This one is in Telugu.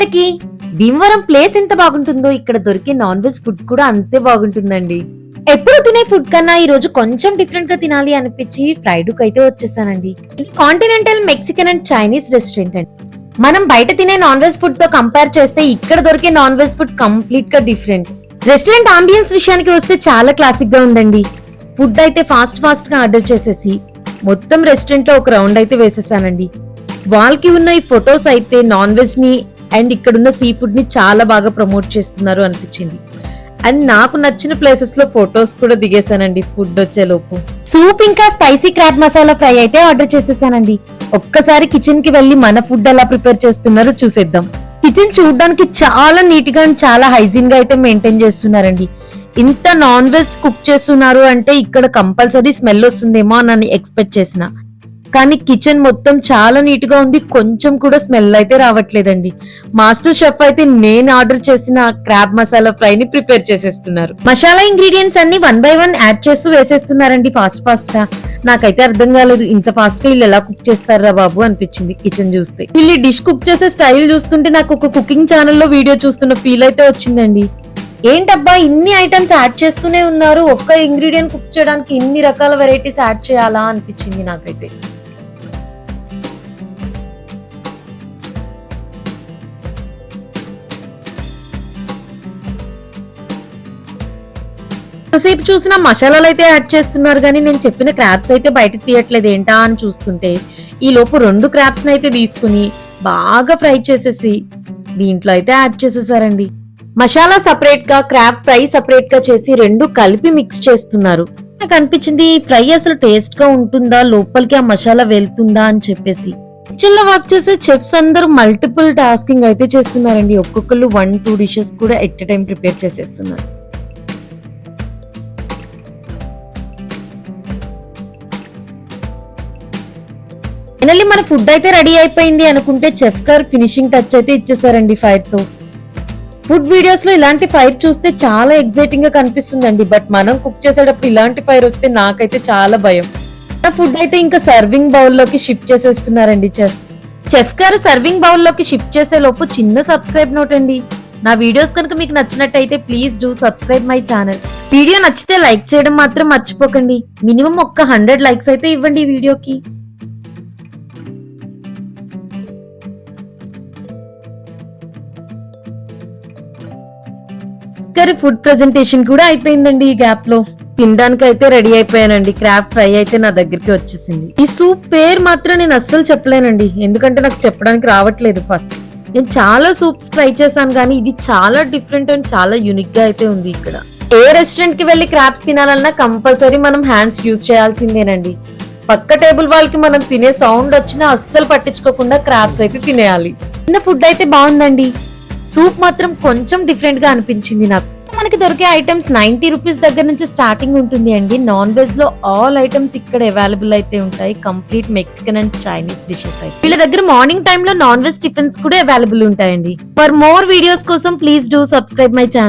అందరికి? భీమవరం ప్లేస్ ఎంత బాగుంటుందో ఇక్కడ దొరికే నాన్ వెజ్ ఫుడ్ కూడా అంతే బాగుంటుందండి. ఎప్పుడు తినే ఫుడ్ కన్నా ఈ రోజు కొంచెం డిఫరెంట్గా తినాలి అనిపించి ఫ్రైడ్ అయితే వచ్చేసానండి. Continental Mexican and Chinese restaurant అండి. మనం బయట తినే నాన్ వెజ్ ఫుడ్తో కంపేర్ చేస్తే ఇక్కడ దొరికే నాన్ వెజ్ ఫుడ్ కంప్లీట్గా డిఫరెంట్ రెస్టారెంట్ ఆంబియన్స్ విషయానికి వస్తే చాలా క్లాసిక్గా ఉందండి. ఫుడ్ అయితే ఫాస్ట్ ఫాస్ట్గా ఆర్డర్ చేసేసి మొత్తం రెస్టారెంట్లో ఒక రౌండ్ అయితే వేసేసానండి. వాల్కి ఉన్న ఈ ఫొటోస్ అయితే నాన్ వెజ్ని అండ్ ఇక్కడున్న సీ ఫుడ్ని చాలా బాగా ప్రమోట్ చేస్తున్నారు అనిపించింది. అండ్ నాకు నచ్చిన ప్లేసెస్లో ఫొటోస్ కూడా దిగేశానండి ఫుడ్ వచ్చే లోపు. సూప్ ఇంకా స్పైసీ క్రాబ్ మసాలా ఫ్రై అయితే ఆర్డర్ చేసేసానండి. ఒక్కసారి కిచెన్కి వెళ్ళి మన ఫుడ్ ఎలా ప్రిపేర్ చేస్తున్నారో చూసేద్దాం. కిచెన్ చూడడానికి చాలా నీట్గా చాలా హైజీన్గా అయితే మెయింటైన్ చేస్తున్నారండి. ఇంత నాన్ వెజ్ కుక్ చేస్తున్నారు అంటే ఇక్కడ కంపల్సరీ స్మెల్ వస్తుందేమో అని ఎక్స్పెక్ట్ చేసిన. కానీ కిచెన్ మొత్తం చాలా నీట్గా ఉంది. కొంచెం కూడా స్మెల్ అయితే రావట్లేదండి. మాస్టర్ షెఫ్ అయితే నేను ఆర్డర్ చేసిన క్రాబ్ మసాలా ఫ్రై ని ప్రిపేర్ చేసేస్తున్నారు. మసాలా ఇంగ్రీడియంట్స్ అన్ని వన్ బై వన్ యాడ్ చేస్తూ వేసేస్తున్నారండి ఫాస్ట్ ఫాస్ట్గా. నాకైతే అర్థం కాలేదు ఇంత ఫాస్ట్గా వీళ్ళు ఎలా కుక్ చేస్తారా బాబు అనిపించింది కిచెన్ చూస్తే. వీళ్ళు డిష్ కుక్ చేసే స్టైల్ చూస్తుంటే నాకు ఒక కుకింగ్ ఛానల్లో వీడియో చూస్తున్న ఫీల్ అయితే వచ్చిందండి. ఏంటబ్బా ఇన్ని ఐటమ్స్ యాడ్ చేస్తూనే ఉన్నారు. ఒక్క ఇంగ్రీడియంట్ కుక్ చేయడానికి ఇన్ని రకాల వెరైటీస్ యాడ్ చేయాలా అనిపించింది నాకైతే. ఎంతసేపు చూసినా మసాలాలు అయితే యాడ్ చేస్తున్నారు కానీ నేను చెప్పిన క్రాబ్స్ అయితే బయటకు తీయట్లేదు ఏంటా అని చూస్తుంటే ఈ లోపు రెండు క్రాబ్స్ అయితే తీసుకుని బాగా ఫ్రై చేసేసి దీంట్లో అయితే యాడ్ చేసేసారండి. మసాలా సపరేట్గా క్రాబ్ ఫ్రై సపరేట్గా చేసి రెండు కలిపి మిక్స్ చేస్తున్నారు. నాకు అనిపించింది ఫ్రై అసలు టేస్ట్గా ఉంటుందా లోపలికి ఆ మసాలా వెళ్తుందా అని చెప్పేసి. కిచెన్లో వర్క్ చేసే చెఫ్స్ అందరూ మల్టిపుల్ టాస్కింగ్ అయితే చేస్తున్నారండి. ఒక్కొక్కరు వన్ టూ డిషెస్ కూడా ఎట్ టైం ప్రిపేర్ చేసేస్తున్నారు. ఫైనల్లీ మన ఫుడ్ అయితే రెడీ అయిపోయింది అనుకుంటే చెఫ్ గారు ఫినిషింగ్ టచ్ అయితే ఇచ్చేసారండి ఫైర్తో. ఫుడ్ వీడియోస్లో ఇలాంటి ఫైర్ చూస్తే చాలా ఎగ్జైటింగ్గా కనిపిస్తుందండి. బట్ మనం కుక్ చేసేటప్పుడు ఇలాంటి ఫైర్ వస్తే నాకైతే చాలా భయం. ఫుడ్ అయితే ఇంకా సర్వింగ్ బౌల్లోకి షిఫ్ట్ చేసేస్తున్నారండి చెఫ్ చెఫ్ గారు సర్వింగ్ బౌల్లోకి షిఫ్ట్ చేసే లోపు చిన్న సబ్స్క్రైబ్ నోట్ అండి. నా వీడియోస్ కనుక మీకు నచ్చినట్టయితే please do subscribe my channel video నచ్చితే లైక్ చేయడం మాత్రం మర్చిపోకండి. మినిమం ఒక్క హండ్రెడ్ లైక్స్ అయితే ఇవ్వండి ఈ వీడియోకి ఇద్దరి ఫుడ్ ప్రెజెంటేషన్ కూడా అయిపోయిందండి ఈ గ్యాప్లో. తినడానికి అయితే రెడీ అయిపోయానండి. క్రాబ్ ఫ్రై అయితే నా దగ్గరికి వచ్చేసింది. ఈ సూప్ పేరు మాత్రం నేను అస్సలు చెప్పలేనండి. ఎందుకంటే నాకు చెప్పడానికి రావట్లేదు ఫస్ట్ నేను చాలా సూప్స్ ట్రై చేశాను కానీ ఇది చాలా డిఫరెంట్ అండ్ చాలా యూనిక్గా అయితే ఉంది ఇక్కడ. ఏ రెస్టారెంట్కి వెళ్ళి క్రాబ్స్ తినాలన్నా కంపల్సరీ మనం హ్యాండ్స్ యూజ్ చేయాల్సిందేనండి. పక్క టేబుల్ వాళ్ళకి మనం తినే సౌండ్ వచ్చినా అస్సలు పట్టించుకోకుండా క్రాబ్స్ అయితే తినేయాలి. కింద ఫుడ్ అయితే బాగుందండి. సూప్ మాత్రం కొంచెం డిఫరెంట్గా అనిపించింది నాకు. మనకి దొరికే ఐటమ్స్ నైన్టీ రూపీస్ దగ్గర నుంచి స్టార్టింగ్ ఉంటుంది అండి. నాన్ వెజ్లో ఆల్ ఐటమ్స్ ఇక్కడ అవైలబుల్ అయితే ఉంటాయి. Complete Mexican and Chinese dishes అయితే. వీళ్ళ దగ్గర మార్నింగ్ టైమ్లో నాన్ వెజ్ టిఫిన్స్ కూడా అవైలబుల్ ఉంటాయండి. ఫర్ మోర్ వీడియోస్ కోసం please do subscribe my channel